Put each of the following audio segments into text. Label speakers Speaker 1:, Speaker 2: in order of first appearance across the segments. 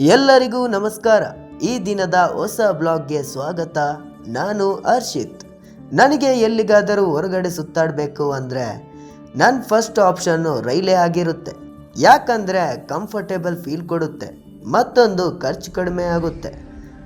Speaker 1: ಎಲ್ಲರಿಗೂ ನಮಸ್ಕಾರ. ಈ ದಿನದ ಹೊಸ ಬ್ಲಾಗ್ಗೆ ಸ್ವಾಗತ. ನಾನು ಹರ್ಷಿತ್. ನನಗೆ ಎಲ್ಲಿಗಾದರೂ ಹೊರಗಡೆ ಸುತ್ತಾಡಬೇಕು ಅಂದರೆ ನನ್ನ ಫಸ್ಟ್ ಆಪ್ಷನ್ನು ರೈಲೇ ಆಗಿರುತ್ತೆ. ಯಾಕಂದರೆ ಕಂಫರ್ಟೇಬಲ್ ಫೀಲ್ ಕೊಡುತ್ತೆ. ಮತ್ತೊಂದು ಖರ್ಚು ಕಡಿಮೆ ಆಗುತ್ತೆ.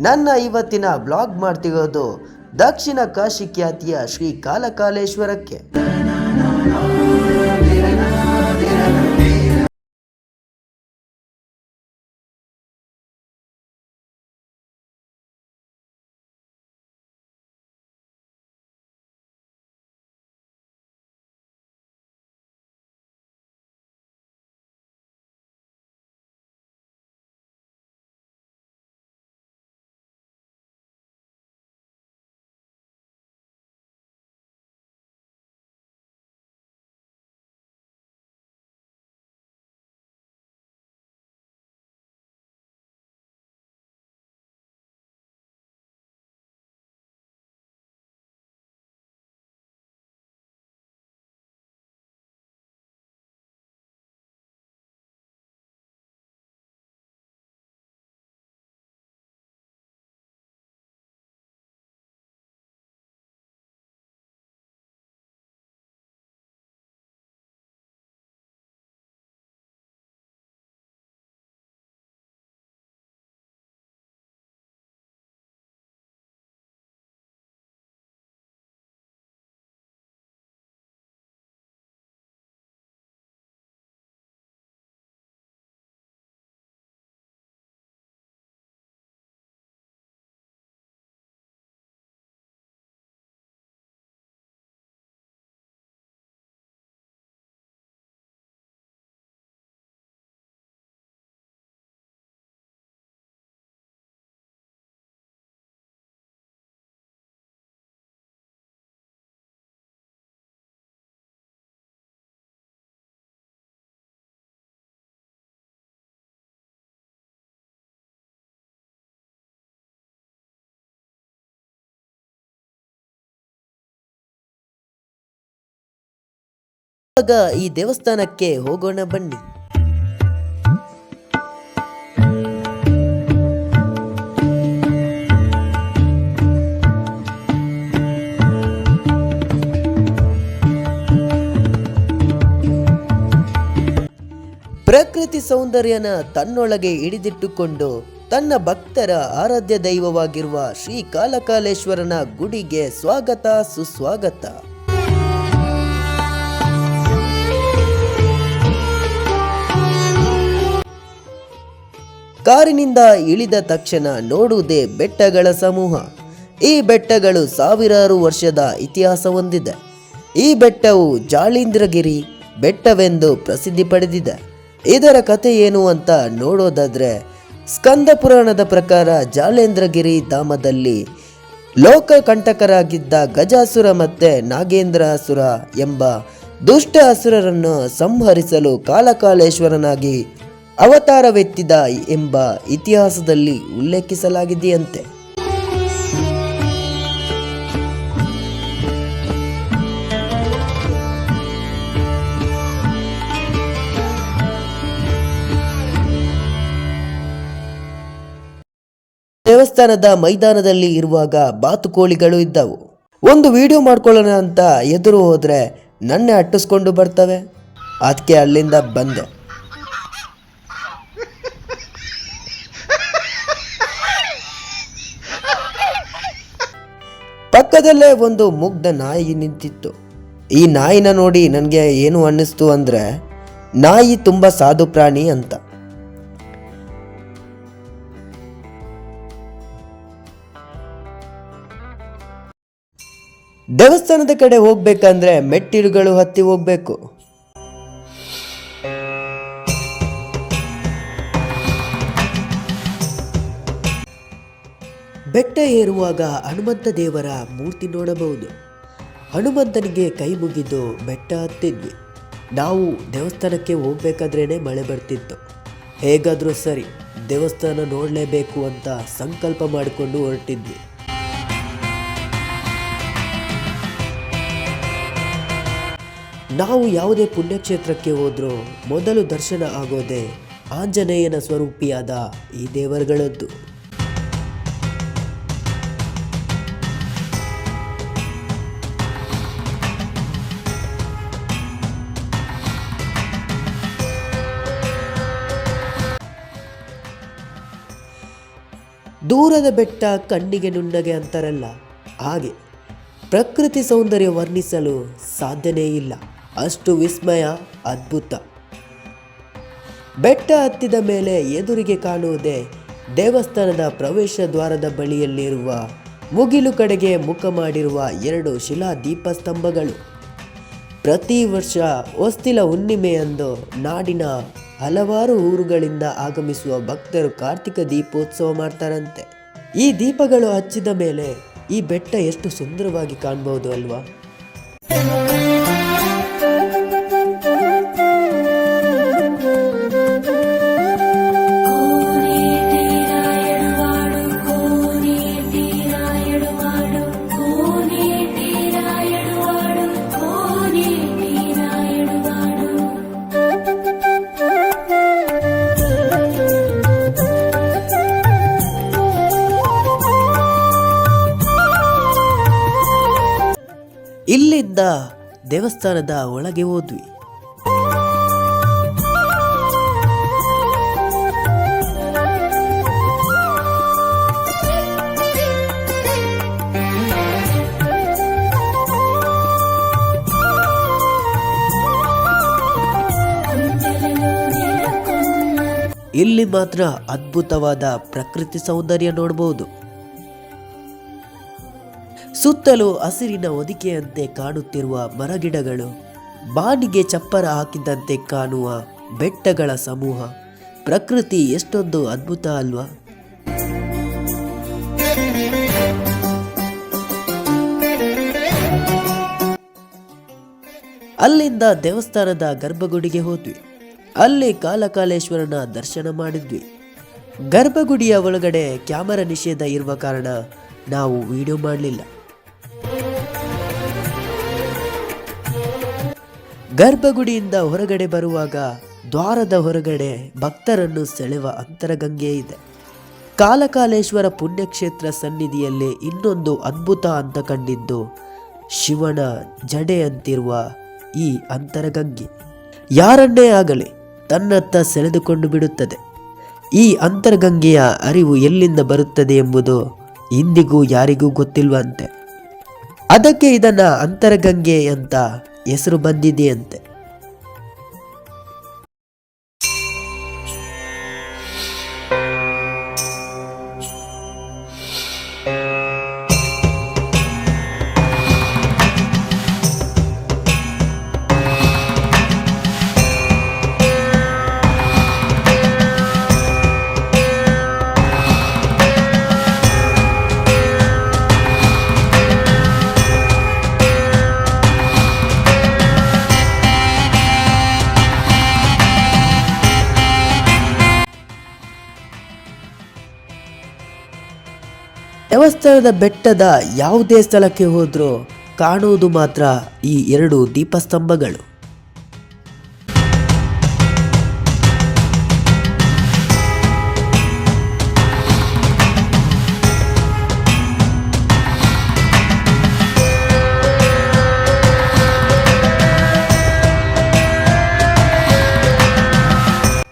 Speaker 1: ನನ್ನ ಇವತ್ತಿನ ಬ್ಲಾಗ್ ಮಾಡ್ತಿರೋದು ದಕ್ಷಿಣ ಕಾಶಿ ಖ್ಯಾತಿಯ ಶ್ರೀ ಕಾಲಕಾಲೇಶ್ವರಕ್ಕೆ. ಇವಾಗ ಈ ದೇವಸ್ಥಾನಕ್ಕೆ ಹೋಗೋಣ ಬನ್ನಿ. ಪ್ರಕೃತಿ ಸೌಂದರ್ಯನ ತನ್ನೊಳಗೆ ಹಿಡಿದಿಟ್ಟುಕೊಂಡು ತನ್ನ ಭಕ್ತರ ಆರಾಧ್ಯ ದೈವವಾಗಿರುವ ಶ್ರೀ ಕಾಲಕಾಲೇಶ್ವರನ ಗುಡಿಗೆ ಸ್ವಾಗತ, ಸುಸ್ವಾಗತ. ಕಾರಿನಿಂದ ಇಳಿದ ತಕ್ಷಣ ನೋಡುವುದೇ ಬೆಟ್ಟಗಳ ಸಮೂಹ. ಈ ಬೆಟ್ಟಗಳು ಸಾವಿರಾರು ವರ್ಷದ ಇತಿಹಾಸ ಹೊಂದಿದೆ. ಈ ಬೆಟ್ಟವು ಜಾಳೀಂದ್ರಗಿರಿ ಬೆಟ್ಟವೆಂದು ಪ್ರಸಿದ್ಧಿ ಪಡೆದಿದೆ. ಇದರ ಕಥೆ ಏನು ಅಂತ ನೋಡೋದಾದ್ರೆ, ಸ್ಕಂದ ಪುರಾಣದ ಪ್ರಕಾರ ಜಾಲೇಂದ್ರಗಿರಿ ಧಾಮದಲ್ಲಿ ಲೋಕಕಂಟಕರಾಗಿದ್ದ ಗಜಾಸುರ ಮತ್ತೆ ನಾಗೇಂದ್ರಾಸುರ ಎಂಬ ದುಷ್ಟ ಅಸುರರನ್ನು ಸಂಹರಿಸಲು ಕಾಲಕಾಲೇಶ್ವರನಾಗಿ ಅವತಾರವೆತ್ತಿದ ಎಂಬ ಇತಿಹಾಸದಲ್ಲಿ ಉಲ್ಲೇಖಿಸಲಾಗಿದೆಯಂತೆ. ದೇವಸ್ಥಾನದ ಮೈದಾನದಲ್ಲಿ ಇರುವಾಗ ಬಾತುಕೋಳಿಗಳು ಇದ್ದವು. ಒಂದು ವಿಡಿಯೋ ಮಾಡ್ಕೊಳ್ಳೋಣ ಅಂತ ಎದುರು ಹೋದ್ರೆ ನನ್ನೆ ಅಟ್ಟಿಸ್ಕೊಂಡು ಬರ್ತವೆ. ಅದಕ್ಕೆ ಅಲ್ಲಿಂದ ಬಂದೆ. ಪಕ್ಕದಲ್ಲೇ ಒಂದು ಮುಗ್ಧ ನಾಯಿ ನಿಂತಿತ್ತು. ಈ ನಾಯಿನ ನೋಡಿ ನನಗೆ ಏನು ಅನ್ನಿಸ್ತು ಅಂದರೆ, ನಾಯಿ ತುಂಬ ಸಾಧು ಪ್ರಾಣಿ ಅಂತ. ದೇವಸ್ಥಾನದ ಕಡೆ ಹೋಗ್ಬೇಕಂದ್ರೆ ಮೆಟ್ಟಿಲುಗಳು ಹತ್ತಿ ಹೋಗ್ಬೇಕು. ಬೆಟ್ಟ ಏರುವಾಗ ಹನುಮಂತ ದೇವರ ಮೂರ್ತಿ ನೋಡಬಹುದು. ಹನುಮಂತನಿಗೆ ಕೈ ಮುಗಿದು ಬೆಟ್ಟ ಹತ್ತಿದ್ವಿ. ನಾವು ದೇವಸ್ಥಾನಕ್ಕೆ ಹೋಗ್ಬೇಕಾದ್ರೇ ಮಳೆ ಬರ್ತಿತ್ತು. ಹೇಗಾದರೂ ಸರಿ, ದೇವಸ್ಥಾನ ನೋಡಲೇಬೇಕು ಅಂತ ಸಂಕಲ್ಪ ಮಾಡಿಕೊಂಡು ಹೊರಟಿದ್ವಿ. ನಾವು ಯಾವುದೇ ಪುಣ್ಯಕ್ಷೇತ್ರಕ್ಕೆ ಹೋದರೂ ಮೊದಲು ದರ್ಶನ ಆಗೋದೇ ಆಂಜನೇಯನ ಸ್ವರೂಪಿಯಾದ ಈ ದೇವರುಗಳದ್ದು. ದೂರದ ಬೆಟ್ಟ ಕಣ್ಣಿಗೆ ನುಣ್ಣಗೆ ಅಂತಾರಲ್ಲ, ಹಾಗೆ ಪ್ರಕೃತಿ ಸೌಂದರ್ಯ ವರ್ಣಿಸಲು ಸಾಧ್ಯನೇ ಇಲ್ಲ. ಅಷ್ಟು ವಿಸ್ಮಯ, ಅದ್ಭುತ. ಬೆಟ್ಟ ಹತ್ತಿದ ಮೇಲೆ ಎದುರಿಗೆ ಕಾಣುವುದೇ ದೇವಸ್ಥಾನದ ಪ್ರವೇಶ ದ್ವಾರದ ಬಳಿಯಲ್ಲಿರುವ ಮುಗಿಲು ಕಡೆಗೆ ಮುಖ ಮಾಡಿರುವ ಎರಡು ಶಿಲಾ ದೀಪಸ್ತಂಭಗಳು. ಪ್ರತಿ ವರ್ಷ ಹೊಸ್ತಿಲ ಹುಣ್ಣಿಮೆಯಂದು ನಾಡಿನ ಹಲವಾರು ಊರುಗಳಿಂದ ಆಗಮಿಸುವ ಭಕ್ತರು ಕಾರ್ತಿಕ ದೀಪೋತ್ಸವ ಮಾಡ್ತಾರಂತೆ. ಈ ದೀಪಗಳು ಹಚ್ಚಿದ ಮೇಲೆ ಈ ಬೆಟ್ಟ ಎಷ್ಟು ಸುಂದರವಾಗಿ ಕಾಣಬಹುದು ಅಲ್ವಾ? ಇಲ್ಲಿಂದ ದೇವಸ್ಥಾನದ ಒಳಗೆ ಹೋದ್ವಿ. ಇಲ್ಲಿ ಮಾತ್ರ ಅದ್ಭುತವಾದ ಪ್ರಕೃತಿ ಸೌಂದರ್ಯ ನೋಡಬಹುದು ಸುತ್ತಲೂ ಹಸಿರಿನ ಹೊದಿಕೆಯಂತೆ ಕಾಣುತ್ತಿರುವ ಮರಗಿಡಗಳು ಬಾಣಿಗೆ ಚಪ್ಪರ ಹಾಕಿದಂತೆ ಕಾಣುವ ಬೆಟ್ಟಗಳ ಸಮೂಹ. ಪ್ರಕೃತಿ ಎಷ್ಟೊಂದು ಅದ್ಭುತ ಅಲ್ವಾ? ಅಲ್ಲಿಂದ ದೇವಸ್ಥಾನದ ಗರ್ಭಗುಡಿಗೆ ಹೋದ್ವಿ. ಅಲ್ಲಿ ಕಾಲಕಾಲೇಶ್ವರನ ದರ್ಶನ ಮಾಡಿದ್ವಿ. ಗರ್ಭಗುಡಿಯ ಒಳಗಡೆ ಕ್ಯಾಮರಾ ನಿಷೇಧ ಇರುವ ಕಾರಣ ನಾವು ವಿಡಿಯೋ ಮಾಡಲಿಲ್ಲ. ಗರ್ಭಗುಡಿಯಿಂದ ಹೊರಗಡೆ ಬರುವಾಗ ದ್ವಾರದ ಹೊರಗಡೆ ಭಕ್ತರನ್ನು ಸೆಳೆವ ಅಂತರಗಂಗೆ ಇದೆ. ಕಾಲಕಾಲೇಶ್ವರ ಪುಣ್ಯಕ್ಷೇತ್ರ ಸನ್ನಿಧಿಯಲ್ಲಿ ಇನ್ನೊಂದು ಅದ್ಭುತ ಅಂತ ಕಂಡಿದ್ದು ಶಿವನ ಜಡೆ ಅಂತಿರುವ ಈ ಅಂತರಗಂಗೆ. ಯಾರನ್ನೇ ಆಗಲಿ ತನ್ನತ್ತ ಸೆಳೆದುಕೊಂಡು ಬಿಡುತ್ತದೆ. ಈ ಅಂತರಗಂಗೆಯ ಅರಿವು ಎಲ್ಲಿಂದ ಬರುತ್ತದೆ ಎಂಬುದು ಇಂದಿಗೂ ಯಾರಿಗೂ ಗೊತ್ತಿಲ್ವಂತೆ. ಅದಕ್ಕೆ ಇದನ್ನ ಅಂತರಗಂಗೆ ಅಂತ ಹೆಸರು ಬಂದಿದೆಯಂತೆ. ದೇವಸ್ಥಾನದ ಬೆಟ್ಟದ ಯಾವುದೇ ಸ್ಥಳಕ್ಕೆ ಹೋದರೂ ಕಾಣುವುದು ಮಾತ್ರ ಈ ಎರಡು ದೀಪಸ್ತಂಭಗಳು.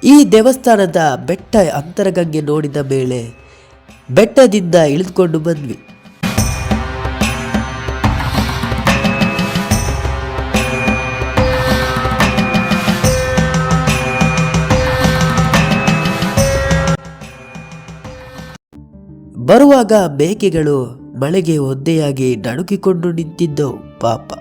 Speaker 1: ಈ ದೇವಸ್ಥಾನದ ಬೆಟ್ಟ ಅಂತರಗಂಗೆ ನೋಡಿದ ಮೇಲೆ ಬೆಟ್ಟದಿಂದ ಇಳಿದುಕೊಂಡು ಬಂದ್ವಿ. ಬರುವಾಗ ಮೇಕೆಗಳು ಮಳೆಗೆ ಒದ್ದೆಯಾಗಿ ನಡುಕಿಕೊಂಡು ನಿಂತಿದ್ದವು ಪಾಪ.